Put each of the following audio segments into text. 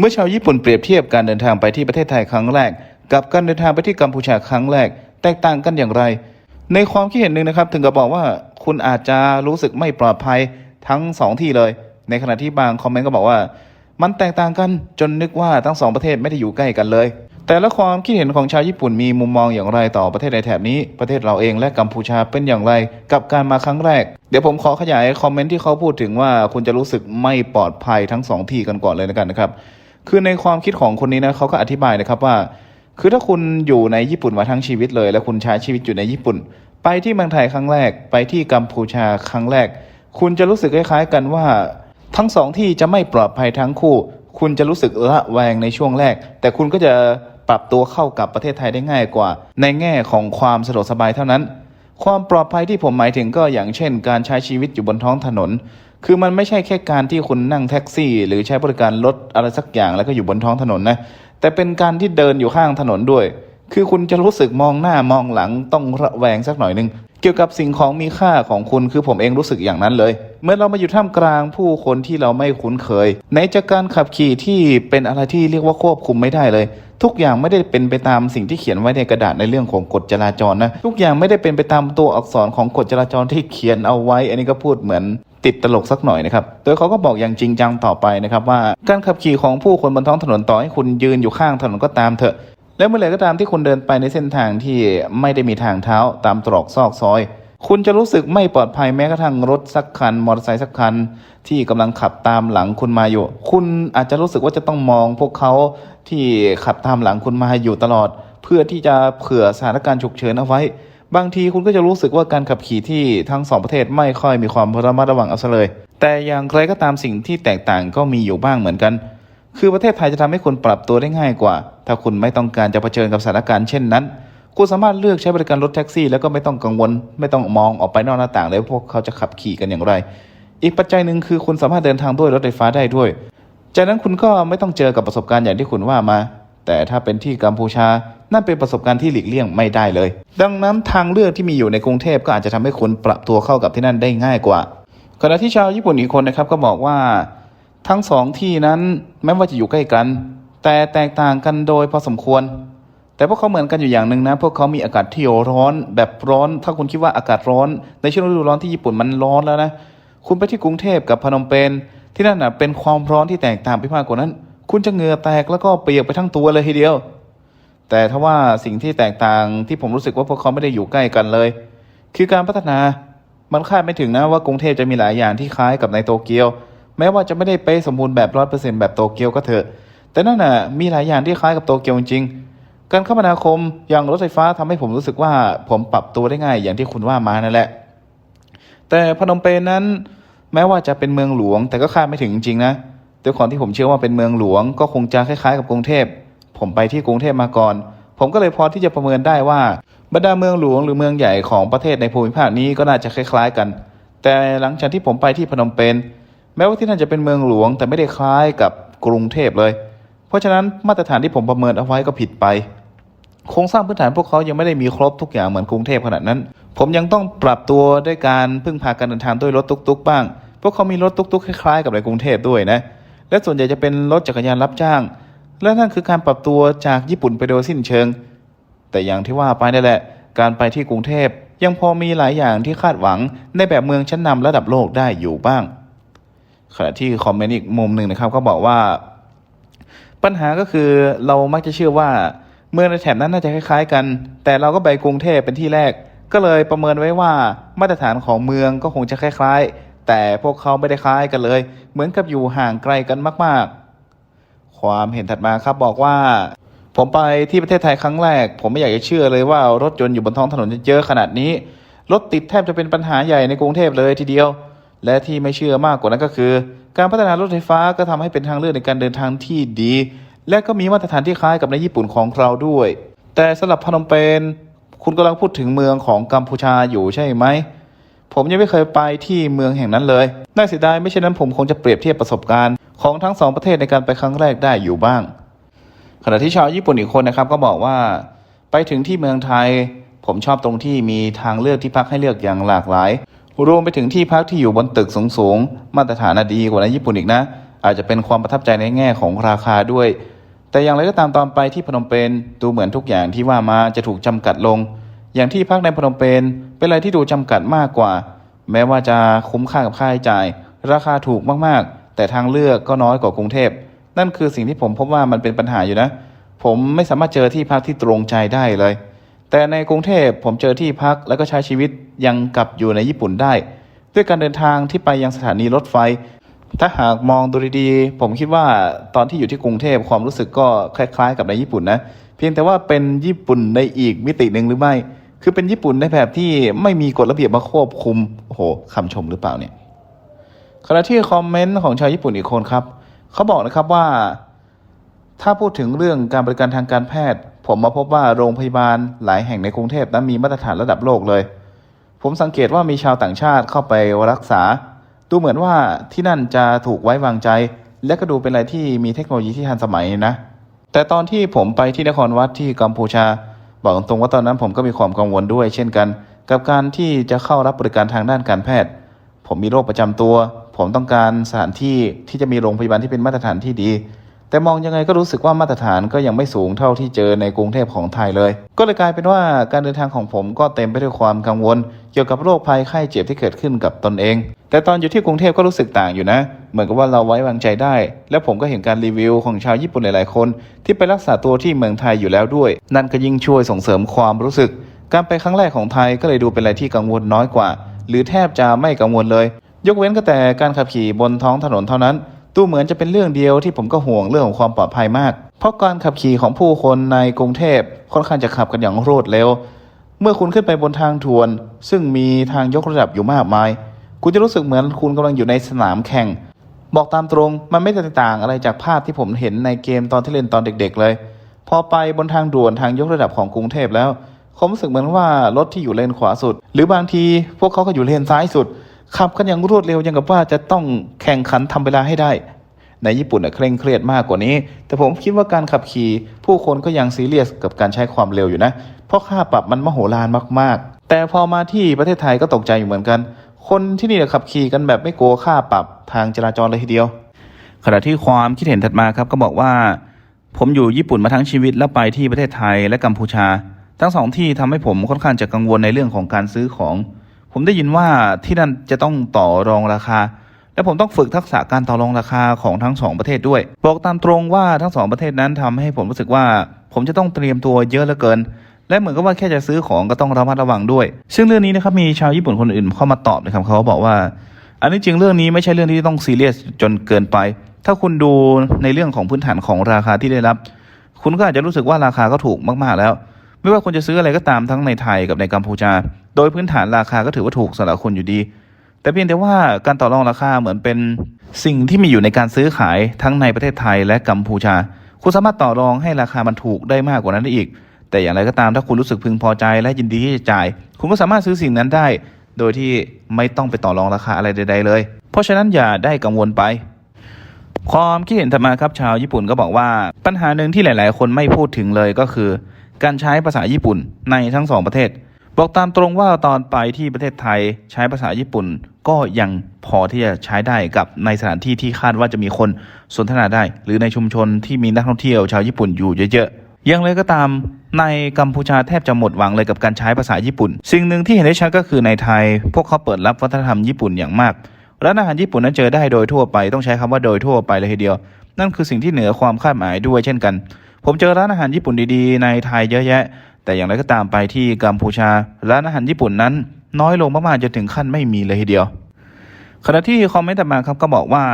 เมื่อชาวญี่ปุ่นเปรียบเทียบการเดินทางไปที่ประเทศไทยครั้งแรก กับการเดินทางไปที่กัมพูชาครั้งแรก แตกต่างกันอย่างไร ในความคิดเห็นหนึ่งนะครับ ถึงกับบอกว่าคุณอาจจะรู้สึกไม่ปลอดภัยทั้งสองที่เลย ในขณะที่บางคอมเมนต์ก็บอกว่า มันแตกต่างกันจนนึกว่าทั้งสองประเทศไม่ได้อยู่ใกล้กันเลย แต่ละความคิดเห็นของชาวญี่ปุ่นมีมุมมองอย่างไรต่อประเทศในแถบนี้ประเทศเราเองและกัมพูชาเป็นอย่างไร กับการมาครั้งแรก เดี๋ยวผมขอขยายคอมเมนต์ที่เขาพูดถึงว่าคุณจะรู้สึกไม่ปลอดภัยทั้งสองที่กันก่อนเลยนะครับ คือในความคิดของคนนี้นะเขาก็อธิบายนะครับว่า คือถ้าคุณอยู่ในญี่ปุ่นมาทั้งชีวิตเลย และคุณใช้ชีวิตอยู่ในญี่ปุ่น ไปที่เมืองไทยครั้งแรก ไปที่กัมพูชาครั้งแรก คุณจะรู้สึกคล้ายๆกันว่า ทั้งสองที่จะไม่ปลอดภัยทั้งคู่ คุณจะรู้สึกละแวงในช่วงแรก แต่คุณก็จะปรับตัวเข้ากับประเทศไทยได้ง่ายกว่า ในแง่ของความสะดวกสบายเท่านั้น ความปลอดภัยที่ผมหมายถึงก็อย่างเช่น การใช้ชีวิตอยู่บนท้องถนน คือมันไม่ใช่แค่การที่คุณนั่งแท็กซี่ หรือใช้บริการรถอะไรสักอย่างแล้วก็อยู่บนท้องถนนนะ แต่เป็นการที่เดินอยู่ข้างถนนด้วย คือคุณจะรู้สึกมองหน้ามองหลังต้องระแวงสักหน่อยนึง เกี่ยวกับสิ่งของมีค่าของคุณคือผมเองรู้สึกอย่างนั้นเลย เมื่อเรามาอยู่ท่ามกลางผู้คนที่เราไม่คุ้นเคยในจากการขับขี่ที่เป็นอะไรที่เรียกว่าควบคุมไม่ได้เลย ทุกอย่างไม่ได้เป็นไปตามสิ่งที่เขียนไว้ในกระดาษในเรื่องของกฎจราจรนะ ทุกอย่างไม่ได้เป็นไปตามตัวอักษรของกฎจราจรที่เขียนเอาไว้ อันนี้ก็พูดเหมือน ติดตลกสักหน่อยนะครับ โดยเขาก็บอกอย่างจริงจังต่อไปนะครับว่าการขับขี่ของผู้คนบนท้องถนนต่อให้คุณยืนอยู่ข้างถนนก็ตามเถอะ และเมื่อไหร่ก็ตามที่คุณเดินไปในเส้นทางที่ไม่ได้มีทางเท้าตามตรอกซอกซอย คุณจะรู้สึกไม่ปลอดภัยแม้กระทั่งรถสักคัน มอเตอร์ไซค์สักคัน ที่กำลังขับตามหลังคุณมาอยู่ คุณอาจจะรู้สึกว่าจะต้องมองพวกเขาที่ขับตามหลังคุณมาอยู่ตลอด เพื่อที่จะเผื่อสถานการณ์ฉุกเฉินเอาไว้ บางทีคุณก็จะรู้สึกว่าการขับขี่ที่ทั้งสองประเทศไม่ค่อยมีความระมัดระวังเอาซะเลย แต่อย่างไรก็ตามสิ่งที่แตกต่างก็มีอยู่บ้างเหมือนกัน คือประเทศไทยจะทำให้คุณปรับตัวได้ง่ายกว่า ถ้าคุณไม่ต้องการจะเผชิญกับสถานการณ์เช่นนั้น คุณสามารถเลือกใช้บริการรถแท็กซี่ แล้วก็ไม่ต้องกังวล ไม่ต้องมองออกไปนอกหน้าต่างเลยว่าพวกเขาจะขับขี่กันอย่างไร อีกปัจจัยหนึ่งคือคุณสามารถเดินทางด้วยรถไฟฟ้าได้ด้วย จากนั้นคุณก็ไม่ต้องเจอกับประสบการณ์อย่างที่คุณว่ามา แต่ถ้าเป็นที่กัมพูชา นั่นเป็นประสบการณ์ที่หลีกเลี่ยงไม่ได้เลย ดังนั้นทางเลือกที่มีอยู่ในกรุงเทพก็อาจจะทำให้คุณปรับตัวเข้ากับที่นั่นได้ง่ายกว่าขณะที่ชาวญี่ปุ่นอีกคนนะครับก็บอกว่าทั้งสองที่นั้นแม้ว่าจะอยู่ใกล้กัน แต่แตกต่างกันโดยพอสมควร แต่พวกเขาเหมือนกันอยู่อย่างหนึ่งนะ พวกเขามีอากาศที่ร้อนแบบร้อน ถ้าคุณคิดว่าอากาศร้อน ในช่วงฤดูร้อนที่ญี่ปุ่นมันร้อนแล้วนะ คุณไปที่กรุงเทพกับพนมเปญที่นั่นนะเป็นความร้อนที่แตกต่างไปมากกว่านั้น คุณจะเหงื่อแตกแล้วก็เปียกไปทั้งตัวเลยทีเดียว แต่ถ้าว่าสิ่งที่แตกต่างที่ผมรู้สึกว่าพวกเขาไม่ได้อยู่ใกล้กันเลย คือการพัฒนามันคาดไม่ถึงนะว่ากรุงเทพจะมีหลายอย่างที่คล้ายกับในโตเกียว แม้ว่าจะไม่ได้เป๊ะสมบูรณ์แบบร้อยเปอร์เซ็นต์แบบโตเกียวก็เถอะ แต่นั่นน่ะมีหลายอย่างที่คล้ายกับโตเกียวจริงๆการคมนาคมอย่างรถไฟฟ้าทำให้ผมรู้สึกว่าผมปรับตัวได้ง่ายอย่างที่คุณว่ามานั่นแหละ แต่พนมเปญนั้น แม้ว่าจะเป็นเมืองหลวง แต่ก็คาดไม่ถึงจริงๆนะ ด้วยความที่ผมเชื่อว่าเป็นเมืองหลวง ก็คงจะคล้ายๆกับกรุงเทพ ผมไปที่กรุงเทพมาก่อน ผมก็เลยพอที่จะประเมินได้ว่าบรรดาเมืองหลวงหรือเมืองใหญ่ของประเทศในภูมิภาคนี้ก็น่าจะคล้ายๆกัน แต่หลังจากที่ผมไปที่พนมเปญแม้ว่าที่นั่นจะเป็นเมืองหลวง แต่ไม่ได้คล้ายกับกรุงเทพเลย เพราะฉะนั้นมาตรฐานที่ผมประเมินเอาไว้ก็ผิดไปโครงสร้างพื้นฐานพวกเขายังไม่ได้มีครบทุกอย่างเหมือนกรุงเทพขนาดนั้น ผมยังต้องปรับตัวด้วยการพึ่งพาการเดินทางด้วยรถตุ๊กๆบ้าง พวกเขามีรถตุ๊กๆคล้ายๆกับในกรุงเทพด้วยนะ และส่วนใหญ่จะเป็นรถจักรยานรับจ้าง และนั่นคือการปรับตัวจากญี่ปุ่นไปโดยสิ้นเชิง แต่อย่างที่ว่าไปนั่นแหละ การไปที่กรุงเทพยังพอมีหลายอย่างที่คาดหวังในแบบเมืองชั้นนำระดับโลกได้อยู่บ้าง ขณะที่คอมเมนต์อีกมุมหนึ่งนะครับก็บอกว่า ปัญหาก็คือเรามักจะเชื่อว่า เมืองในแถบนั้นน่าจะคล้ายๆ กัน แต่เราก็ไปกรุงเทพเป็นที่แรก ก็เลยประเมินไว้ว่ามาตรฐานของเมืองก็คงจะคล้ายๆ แต่พวกเขาไม่ได้คล้ายกันเลย เหมือนกับอยู่ห่างไกลกันมาก ๆ ความเห็นถัดมาครับบอกว่า ผมไปที่ประเทศไทยครั้งแรก ผมไม่อยากจะเชื่อเลยว่ารถยนต์อยู่บนท้องถนนจะเยอะขนาดนี้ รถติดแทบจะเป็นปัญหาใหญ่ในกรุงเทพเลยทีเดียว และที่ไม่เชื่อมากกว่านั้นก็คือ การพัฒนารถไฟฟ้าก็ทำให้เป็นทางเลือกในการเดินทางที่ดี และก็มีมาตรฐานที่คล้ายกับในญี่ปุ่นของเราด้วย แต่สำหรับพนมเปญคุณกำลังพูดถึงเมืองของกัมพูชาอยู่ใช่ไหม ผมยังไม่เคยไปที่เมืองแห่งนั้นเลย น่าเสียดายไม่เช่นนั้นผมคงจะเปรียบเทียบประสบการณ์ของทั้งสองประเทศในการไปครั้งแรกได้อยู่บ้าง ขณะที่ชาวญี่ปุ่นอีกคนนะครับก็บอกว่า ไปถึงที่เมืองไทย ผมชอบตรงที่มีทางเลือกที่พักให้เลือกอย่างหลากหลาย รวมไปถึงที่พักที่อยู่บนตึกสูงๆ มาตรฐานดีกว่าในญี่ปุ่นอีกนะ อาจจะเป็นความประทับใจในแง่ของราคาด้วย แต่อย่างไรก็ตามตอนไปที่พนมเปญดูเหมือนทุกอย่างที่ว่ามาจะถูกจำกัดลง อย่างที่พักในพนมเปญ เป็นอะไรที่ดูจำกัดมากกว่า แม้ว่าจะคุ้มค่ากับค่าใช้จ่าย ราคาถูกมากๆ แต่ทางเลือกก็น้อยกว่ากรุงเทพ นั่นคือสิ่งที่ผมพบว่ามันเป็นปัญหาอยู่นะ ผมไม่สามารถเจอที่พักที่ตรงใจได้เลย แต่ในกรุงเทพผมเจอที่พักแล้วก็ใช้ชีวิตยังกลับอยู่ในญี่ปุ่นได้ ด้วยการเดินทางที่ไปยังสถานีรถไฟ ถ้าหากมองดูดีๆ ผมคิดว่าตอนที่อยู่ที่กรุงเทพความรู้สึกก็คล้าย ๆ กับในญี่ปุ่นนะ เพียงแต่ว่าเป็นญี่ปุ่นในอีกมิติหนึ่งหรือไม่ คือเป็นญี่ปุ่นในแบบที่ไม่มีกฎระเบียบมาควบคุม โอ้โหคำชมหรือเปล่าเนี่ยขณะที่คอมเมนต์ของชาวญี่ปุ่นอีกคนครับ เขาบอกนะครับว่า ถ้าพูดถึงเรื่องการบริการทางการแพทย์ ผมมาพบว่าโรงพยาบาลหลายแห่งในกรุงเทพนั้นมีมาตรฐานระดับโลกเลย ผมสังเกตว่ามีชาวต่างชาติเข้าไปรักษา ดูเหมือนว่าที่นั่นจะถูกไว้วางใจ และก็ดูเป็นอะไรที่มีเทคโนโลยีที่ทันสมัยนะ แต่ตอนที่ผมไปที่นครวัดที่กัมพูชา บอกตรงว่าตอนนั้นผมก็มีความกังวลด้วย เช่นกัน กับการที่จะเข้ารับบริการทางด้านการแพทย์ ผมมีโรคประจำตัว ผมต้องการสถานที่ที่จะมีโรงพยาบาลที่เป็นมาตรฐานที่ดี แต่มองยังไงก็รู้สึกว่ามาตรฐานก็ยังไม่สูงเท่าที่เจอในกรุงเทพของไทยเลย ก็เลยกลายเป็นว่าการเดินทางของผมก็เต็มไปด้วยความกังวล เกี่ยวกับโรคภัยไข้เจ็บที่เกิดขึ้นกับตนเอง แต่ตอนอยู่ที่กรุงเทพก็รู้สึกต่างอยู่นะ เหมือนกับว่าเราไว้วางใจได้ และผมก็เห็นการรีวิวของชาวญี่ปุ่นหลายๆคน ที่ไปรักษาตัวที่เมืองไทยอยู่แล้วด้วย นั่นก็ยิ่งช่วยส่งเสริมความรู้สึก การไปครั้งแรกของไทยก็เลยดูเป็นอะไรที่กังวลน้อยกว่า หรือแทบจะไม่กังวลเลย ยกเว้นก็แต่การขับขี่บนท้องถนนเท่านั้นดูเหมือนจะเป็นเรื่องเดียวที่ผมก็ห่วงเรื่องของความปลอดภัยมาก เพราะการขับขี่ของผู้คนในกรุงเทพค่อนข้างจะขับกันอย่างรวดเร็ว เมื่อคุณขึ้นไปบนทางทวน ซึ่งมีทางยกระดับอยู่มากมาย คุณจะรู้สึกเหมือนคุณกำลังอยู่ในสนามแข่ง บอกตามตรงมันไม่แตกต่างอะไรจากภาพที่ผมเห็นในเกมตอนที่เล่นตอนเด็ก ๆ เลย พอไปบนทางด่วนทางยกระดับของกรุงเทพแล้วผมรู้สึกเหมือนว่ารถที่อยู่เลนขวาสุด หรือบางทีพวกเขาก็อยู่เลนซ้ายสุดขับกันอย่างรวดเร็วยังกับว่าจะต้องแข่งขันทำเวลาให้ได้ ในญี่ปุ่นเคร่งเครียดมากกว่านี้ แต่ผมคิดว่าการขับขี่ ผู้คนก็ยังซีเรียสกับการใช้ความเร็วอยู่นะ เพราะค่าปรับมันมโหฬารมากๆ แต่พอมาที่ประเทศไทยก็ตกใจอยู่เหมือนกัน คนที่นี่ขับขี่กันแบบไม่กลัวค่าปรับทางจราจรเลยทีเดียว ขณะที่ความคิดเห็นถัดมาครับก็บอกว่า ผมอยู่ญี่ปุ่นมาทั้งชีวิตแล้วไปที่ประเทศไทยและกัมพูชา ทั้งสองที่ทำให้ผมค่อนข้างจะกังวลในเรื่องของการซื้อของ ผมได้ยินว่าที่นั่นจะต้องต่อรองราคา และผมต้องฝึกทักษะการต่อรองราคาของทั้งสองประเทศด้วย บอกตามตรงว่าทั้งสองประเทศนั้นทำให้ผมรู้สึกว่า ผมจะต้องเตรียมตัวเยอะเหลือเกิน และเหมือนกับว่าแค่จะซื้อของก็ต้องระมัดระวังด้วย ซึ่งเรื่องนี้นะครับมีชาวญี่ปุ่นคนอื่นเข้ามาตอบนะครับเขาบอกว่า อันนี้จริงเรื่องนี้ไม่ใช่เรื่องที่ต้องซีเรียสจนเกินไป ถ้าคุณดูในเรื่องของพื้นฐานของราคาที่ได้รับ คุณก็อาจจะรู้สึกว่าราคาก็ถูกมากๆแล้ว ไม่ว่าคุณจะซื้ออะไรก็ตามทั้งในไทยกับในกัมพูชา โดยพื้นฐานราคาก็ถือว่าถูกสำหรับคุณอยู่ดี แต่เพียงแต่ว่าการต่อรองราคาเหมือนเป็นสิ่งที่มีอยู่ในการซื้อขายทั้งในประเทศไทยและกัมพูชา คุณสามารถต่อรองให้ราคามันถูกได้มากกว่านั้นได้อีก แต่อย่างไรก็ตามถ้าคุณรู้สึกพึงพอใจและยินดีที่จะจ่าย คุณก็สามารถซื้อสิ่งนั้นได้ โดยที่ไม่ต้องไปต่อรองราคาอะไรใด ๆ เลย เพราะฉะนั้นอย่าได้กังวลไป ความคิดเห็นถัดมาครับชาวญี่ปุ่นก็บอกว่าปัญหาหนึ่งที่หลาย ๆ คนไม่พูดถึงเลยก็คือ การใช้ภาษาญี่ปุ่นในทั้งสองประเทศบอกตามตรงว่าตอนไปที่ประเทศไทยใช้ภาษาญี่ปุ่น ก็ยังพอที่จะใช้ได้กับในสถานที่ที่คาดว่าจะมีคนสนทนาได้ หรือในชุมชนที่มีนักท่องเที่ยวชาวญี่ปุ่นอยู่เยอะๆอย่างไรก็ตาม ในกัมพูชาแทบจะหมดหวังเลยกับการใช้ภาษาญี่ปุ่น สิ่งหนึ่งที่เห็นได้ชัดก็คือในไทย พวกเขาเปิดรับวัฒนธรรมญี่ปุ่นอย่างมากร้านอาหารญี่ปุ่นนั้นเจอได้โดยทั่วไปต้องใช้คำว่าโดยทั่วไปเลยทีเดียว นั่นคือสิ่งที่เหนือความคาดหมายด้วยเช่นกัน ผมเจอร้านอาหารญี่ปุ่นดีๆ ในไทยเยอะแยะ แต่อย่างไรก็ตามไปที่กัมพูชา ร้านอาหารญี่ปุ่นนั้น น้อยลงมากๆจนถึงขั้นไม่มีเลยทีเดียวขณะที่คอมเมนต์ต่อมาครับก็บอกว่า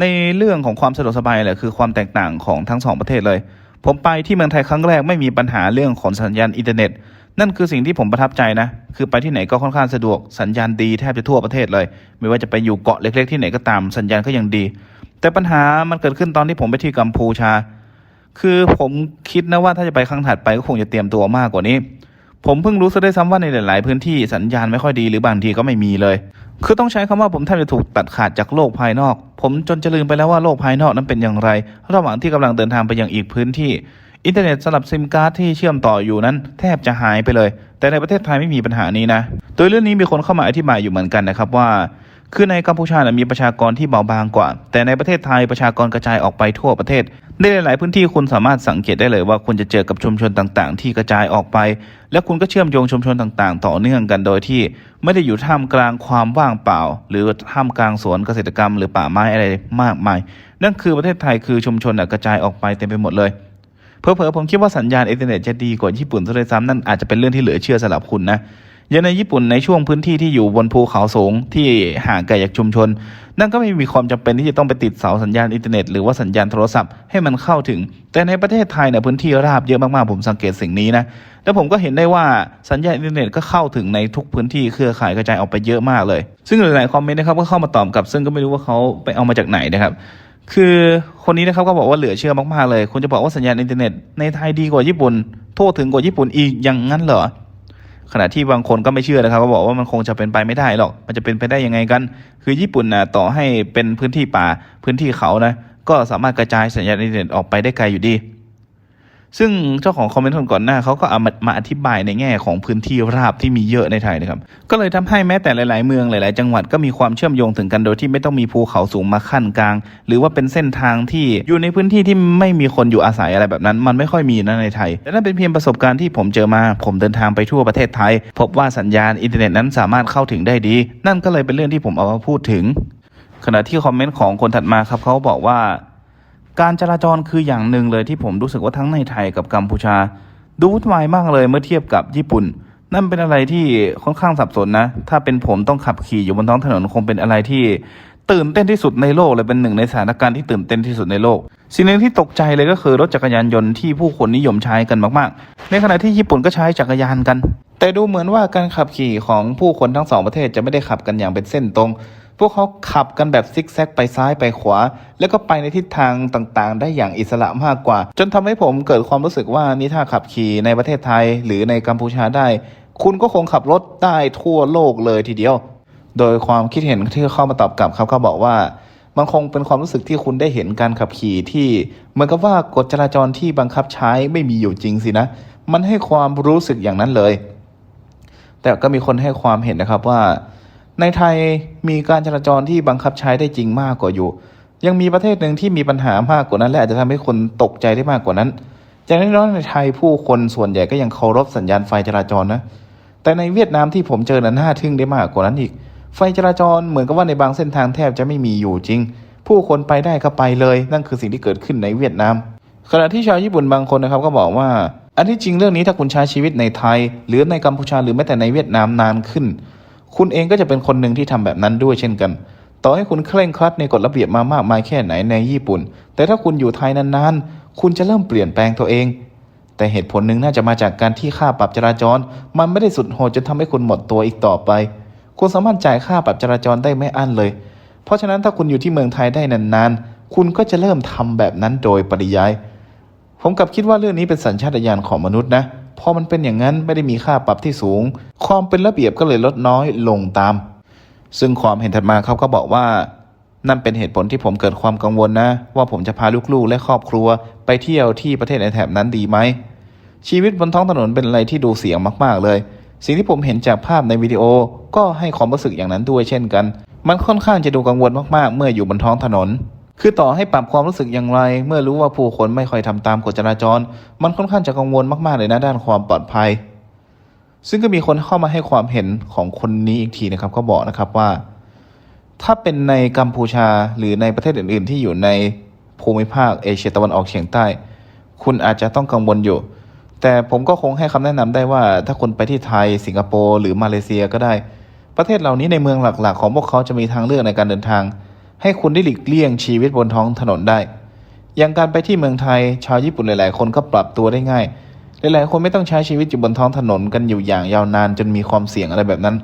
ในเรื่องของความสะดวกสบายแหละคือความแตกต่างของทั้งสองประเทศเลย ผมไปที่เมืองไทยครั้งแรกไม่มีปัญหาเรื่องของสัญญาณอินเทอร์เน็ต นั่นคือสิ่งที่ผมประทับใจนะ คือไปที่ไหนก็ค่อนข้างสะดวกสัญญาณดีแทบจะทั่วประเทศเลย ไม่ว่าจะไปอยู่เกาะเล็ก ๆ ที่ไหนก็ตามสัญญาณก็ยังดี แต่ปัญหามันเกิดขึ้นตอนที่ผมไปที่กัมพูชา คือผมคิดนะว่าถ้าจะไปครั้งถัดไปก็คงจะเตรียมตัวมากกว่านี้ ผมเพิ่งรู้ซะได้ซ้ำว่าในหลาย ๆ พื้นที่สัญญาณไม่ค่อยดีหรือบางทีก็ไม่มีเลย คือต้องใช้คำว่าผมแทบจะถูกตัดขาดจากโลกภายนอก ผมจนจะลืมไปแล้วว่าโลกภายนอกนั้นเป็นอย่างไร ระหว่างที่กำลังเดินทางไปยังอีกพื้นที่ อินเทอร์เน็ตสำหรับซิมการ์ดที่เชื่อมต่ออยู่นั้น แทบจะหายไปเลย แต่ในประเทศไทยไม่มีปัญหานี้นะ โดยเรื่องนี้มีคนเข้ามาอธิบายอยู่เหมือนกันนะครับว่า คือในกัมพูชานะมีประชากรที่เบาบางกว่า แต่ในประเทศไทยประชากรกระจายออกไปทั่วประเทศ ในหลาย ๆ พื้นที่คุณสามารถสังเกตได้เลยว่าคุณจะเจอกับชุมชนต่าง ๆ ที่กระจายออกไป และคุณก็เชื่อมโยงชุมชนต่าง ๆ ต่อเนื่องกันโดยที่ ไม่ได้อยู่ท่ามกลางความว่างเปล่า หรือท่ามกลางสวนเกษตรกรรม หรือป่าไม้อะไรมากมาย นั่นคือประเทศไทยคือชุมชนน่ะกระจายออกไปเต็มไปหมดเลยเผลอผมคิดว่าสัญญาณอินเทอร์เน็ตจะดีกว่าญี่ปุ่นซะด้วยซ้ำนั่นอาจจะเป็นเรื่องที่เหลือเชื่อสำหรับคุณนะ ย่างในญี่ปุ่นในช่วงพื้นที่ที่อยู่บนภูเขาสูงที่ห่างไกลจากชุมชน นั่นก็ไม่มีความจำเป็นที่จะต้องไปติดเสาสัญญาณอินเทอร์เน็ตหรือว่าสัญญาณโทรศัพท์ให้มันเข้าถึง แต่ในประเทศไทยเนี่ยพื้นที่ราบเยอะมากๆผมสังเกตสิ่งนี้นะแล้วผมก็เห็นได้ว่าสัญญาณอินเทอร์เน็ตก็เข้าถึงในทุกพื้นที่เครือข่ายกระจายออกไปเยอะมากเลย ซึ่งหลายๆคอมเมนต์นะครับก็เข้ามาตอบกลับ ซึ่งก็ไม่รู้ว่าเขาไปเอามาจากไหนนะครับคือคนนี้นะครับก็บอกว่าเหลือเชื่อมากๆเลยคุณจะบอกว่าสัญญาณอินเทอร์เน็ตในไทยดีกว่าญี่ปุ่นทั่วถึงกว่าญี่ปุ่นอีกอย่างนั้นเหรอ ขณะที่บางคนก็ไม่เชื่อนะครับก็บอกว่ามันคงจะเป็นไปไม่ได้หรอก มันจะเป็นไปได้ยังไงกัน คือญี่ปุ่นนะต่อให้เป็นพื้นที่ป่าพื้นที่เขานะก็สามารถกระจายสัญญาณอินเทอร์เน็ตออกไปได้ไกลอยู่ดี ซึ่งเจ้าของคอมเมนต์คนก่อนหน้าเขาก็เอามามาอธิบายในแง่ของพื้นที่ราบที่มีเยอะในไทยนะครับก็เลยทำให้แม้แต่หลาย ๆ เมืองหลาย ๆ จังหวัดก็มีความเชื่อมโยงถึงกันโดยที่ไม่ต้องมีภูเขาสูงมาขั้นกลาง หรือว่าเป็นเส้นทางที่อยู่ในพื้นที่ที่ไม่มีคนอยู่อาศัยอะไรแบบนั้น มันไม่ค่อยมีนะในไทยแต่นั่นเป็นเพียงประสบการณ์ที่ผมเจอมาผมเดินทางไปทั่วประเทศไทย พบว่าสัญญาณอินเทอร์เน็ตนั้นสามารถเข้าถึงได้ดี นั่นก็เลยเป็นเรื่องที่ผมเอามาพูดถึง ขณะที่คอมเมนต์ของคนถัดมาครับเขาบอกว่า การจราจรคืออย่างหนึ่งเลยที่ผมรู้สึกว่าทั้งในไทยกับกัมพูชา ดูวุ่นวายมากเลยเมื่อเทียบกับญี่ปุ่น นั่นเป็นอะไรที่ค่อนข้างสับสนนะ ถ้าเป็นผมต้องขับขี่อยู่บนท้องถนนคงเป็นอะไรที่ตื่นเต้นที่สุดในโลกเลยเป็นหนึ่งในสถานการณ์ที่ตื่นเต้นที่สุดในโลก สิ่งหนึ่งที่ตกใจเลยก็คือรถจักรยานยนต์ที่ผู้คนนิยมใช้กันมากๆ ในขณะที่ญี่ปุ่นก็ใช้จักรยานกัน แต่ดูเหมือนว่าการขับขี่ของผู้คนทั้งสองประเทศจะไม่ได้ขับกันอย่างเป็นเส้นตรง พวกเขาขับกันแบบซิกแซกไปซ้ายไปขวา แล้วก็ไปในทิศทางต่างๆ ได้อย่างอิสระมากกว่า จนทำให้ผมเกิดความรู้สึกว่านี่ถ้าขับขี่ในประเทศไทยหรือในกัมพูชาได้ คุณก็คงขับรถได้ทั่วโลกเลยทีเดียว โดยความคิดเห็นที่เข้ามาตอบกลับครับเขาบอกว่ามันคงเป็นความรู้สึกที่คุณได้เห็นการขับขี่ที่เหมือนกับว่ากฎจราจรที่บังคับใช้ไม่มีอยู่จริงสินะ มันให้ความรู้สึกอย่างนั้นเลย แต่ก็มีคนให้ความเห็นนะครับว่า ในไทยมีการจราจรที่บังคับใช้ได้จริงมากกว่าอยู่ ยังมีประเทศหนึ่งที่มีปัญหามากกว่านั้น และอาจจะทำให้คนตกใจได้มากกว่านั้นอย่างน้อยในไทยผู้คนส่วนใหญ่ก็ยังเคารพสัญญาณไฟจราจรนะ แต่ในเวียดนามที่ผมเจอนั้นน่าทึ่งได้มากกว่านั้นอีก ไฟจราจรเหมือนกับว่าในบางเส้นทางแทบจะไม่มีอยู่จริง ผู้คนไปได้ก็ไปเลย นั่นคือสิ่งที่เกิดขึ้นในเวียดนาม ขณะที่ชาวญี่ปุ่นบางคนนะครับก็บอกว่า อันที่จริงเรื่องนี้ถ้าคุณใช้ชีวิตในไทย หรือในกัมพูชาหรือแม้แต่ในเวียดนามนานขึ้น คุณเองก็จะเป็นคนหนึ่งที่ทำแบบนั้นด้วยเช่นกัน ต่อให้คุณเคร่งครัดในกฎระเบียบมามากมายแค่ไหนในญี่ปุ่น แต่ถ้าคุณอยู่ไทยนานๆ คุณจะเริ่มเปลี่ยนแปลงตัวเอง แต่เหตุผลหนึ่งน่าจะมาจากการที่ค่าปรับจราจร มันไม่ได้สุดโหดจนทำให้คุณหมดตัวอีกต่อไป คุณสามารถจ่ายค่าปรับจราจรได้ไม่อั้นเลย เพราะฉะนั้นถ้าคุณอยู่ที่เมืองไทยได้นานๆ คุณก็จะเริ่มทำแบบนั้นโดยปริยาย ผมกลับคิดว่าเรื่องนี้เป็นสัญชาตญาณของมนุษย์นะ พอมันเป็นอย่างนั้นไม่ได้มีค่าปรับที่สูง ความเป็นระเบียบก็เลยลดน้อยลงตาม ซึ่งความเห็นถัดมาเขาก็บอกว่า นั่นเป็นเหตุผลที่ผมเกิดความกังวลนะ ว่าผมจะพาลูกๆและครอบครัว ไปเที่ยวที่ประเทศในแถบนั้นดีไหมชีวิตบนท้องถนนเป็นอะไรที่ดูเสี่ยงมาก ๆ เลย สิ่งที่ผมเห็นจากภาพในวิดีโอก็ให้ความรู้สึกอย่างนั้นด้วยเช่นกัน มันค่อนข้างจะดูกังวลมากๆ เมื่ออยู่บนท้องถนน คือต่อให้ปรับความรู้สึกอย่างไร เมื่อรู้ว่าผู้คนไม่ค่อยทำตามกฎจราจร มันค่อนข้างจะกังวลมากๆเลยนะด้านความปลอดภัย ซึ่งก็มีคนเข้ามาให้ความเห็นของคนนี้อีกทีนะครับก็บอกนะครับว่า ถ้าเป็นในกัมพูชาหรือในประเทศอื่น ๆ ที่อยู่ในภูมิภาคเอเชียตะวันออกเฉียงใต้ คุณอาจจะต้องกังวลอยู่ แต่ผมก็คงให้คำแนะนำได้ว่า ถ้าคุณไปที่ไทย สิงคโปร์หรือมาเลเซียก็ได้ ประเทศเหล่านี้ในเมืองหลัก ๆ ของพวกเขาจะมีทางเลือกในการเดินทาง ให้คุณได้หลีกเลี่ยงชีวิตบนท้องถนนได้ อย่างการไปที่เมืองไทย ชาวญี่ปุ่นหลาย ๆ คนก็ปรับตัวได้ง่าย หลาย ๆ คนไม่ต้องใช้ชีวิตอยู่บนท้องถนนกันอยู่อย่างยาวนานจนมีความเสี่ยงอะไรแบบนั้น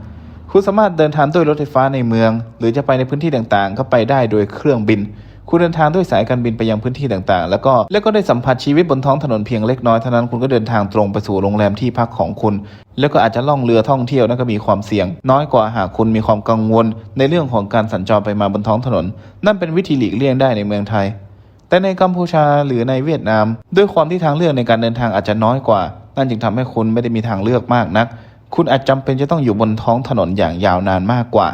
คุณสามารถเดินทางด้วยรถไฟฟ้าในเมือง หรือจะไปในพื้นที่ต่าง ๆ ก็ไปได้โดยเครื่องบิน คุณเดินทางด้วยสายการบินไปยังพื้นที่ต่างๆ แล้วก็แล้วก็ได้สัมผัสชีวิตบนท้องถนนเพียงเล็กน้อยเท่านั้นคุณก็เดินทางตรงไปสู่โรงแรมที่พักของคุณ แล้วก็อาจจะล่องเรือท่องเที่ยวนั่นก็มีความเสี่ยง น้อยกว่าหากคุณมีความกังวล ในเรื่องของการสัญจรไปมาบนท้องถนน นั่นเป็นวิธีหลีกเลี่ยงได้ในเมืองไทย แต่ในกัมพูชาหรือในเวียดนาม ด้วยความที่ทางเลือกในการเดินทางอาจจะน้อยกว่า นั่นจึงทำให้คุณไม่ได้มีทางเลือกมากนัก คุณอาจจำเป็นจะต้องอยู่บนท้องถนนอย่างยาวนานมากกว่า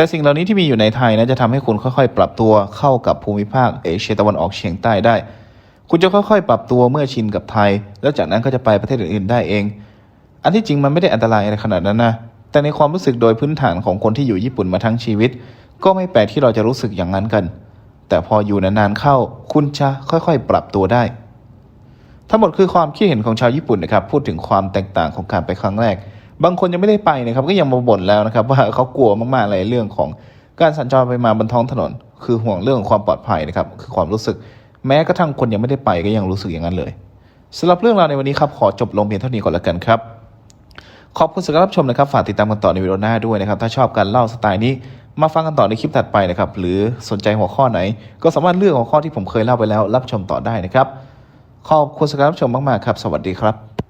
แต่สิ่งเหล่านี้ที่มีอยู่ในไทยนะจะทำให้คุณค่อยๆ ปรับตัวเข้ากับภูมิภาคเอเชียตะวันออกเฉียงใต้ได้ คุณจะค่อยๆ ปรับตัวเมื่อชินกับไทย แล้วจากนั้นก็จะไปประเทศอื่นๆได้เอง อันที่จริงมันไม่ได้อันตรายอะไรขนาดนั้นนะแต่ในความรู้สึกโดยพื้นฐานของคนที่อยู่ญี่ปุ่นมาทั้งชีวิต ก็ไม่แปลกที่เราจะรู้สึกอย่างนั้นกัน แต่พออยู่นานๆเข้า คุณจะค่อยๆ ปรับตัวได้ ทั้งหมดคือความคิดเห็นของชาวญี่ปุ่นนะครับพูดถึงความแตกต่างของการไปครั้งแรก บางคนยังไม่ได้ไปนะครับก็ยังมาบ่นแล้วนะครับว่าเขากลัวมากๆเลยเรื่องของการสัญจรไปมาบนท้องถนน คือห่วงเรื่องของความปลอดภัยนะครับคือความรู้สึก แม้กระทั่งคนยังไม่ได้ไปก็ยังรู้สึกอย่างนั้นเลยสำหรับเรื่องราวในวันนี้ครับขอจบลงเพียงเท่านี้ก่อนแล้วกันครับขอบคุณสำหรับรับชมนะครับฝากติดตามกันต่อในวิดีโอหน้าด้วยนะครับถ้าชอบการเล่าสไตล์นี้มาฟังกันต่อในคลิปถัดไปนะครับหรือสนใจหัวข้อไหน ก็สามารถเลือกหัวข้อที่ผมเคยเล่าไปแล้ว รับชมต่อได้นะครับ ขอบคุณสำหรับรับชมมากๆครับ สวัสดีครับ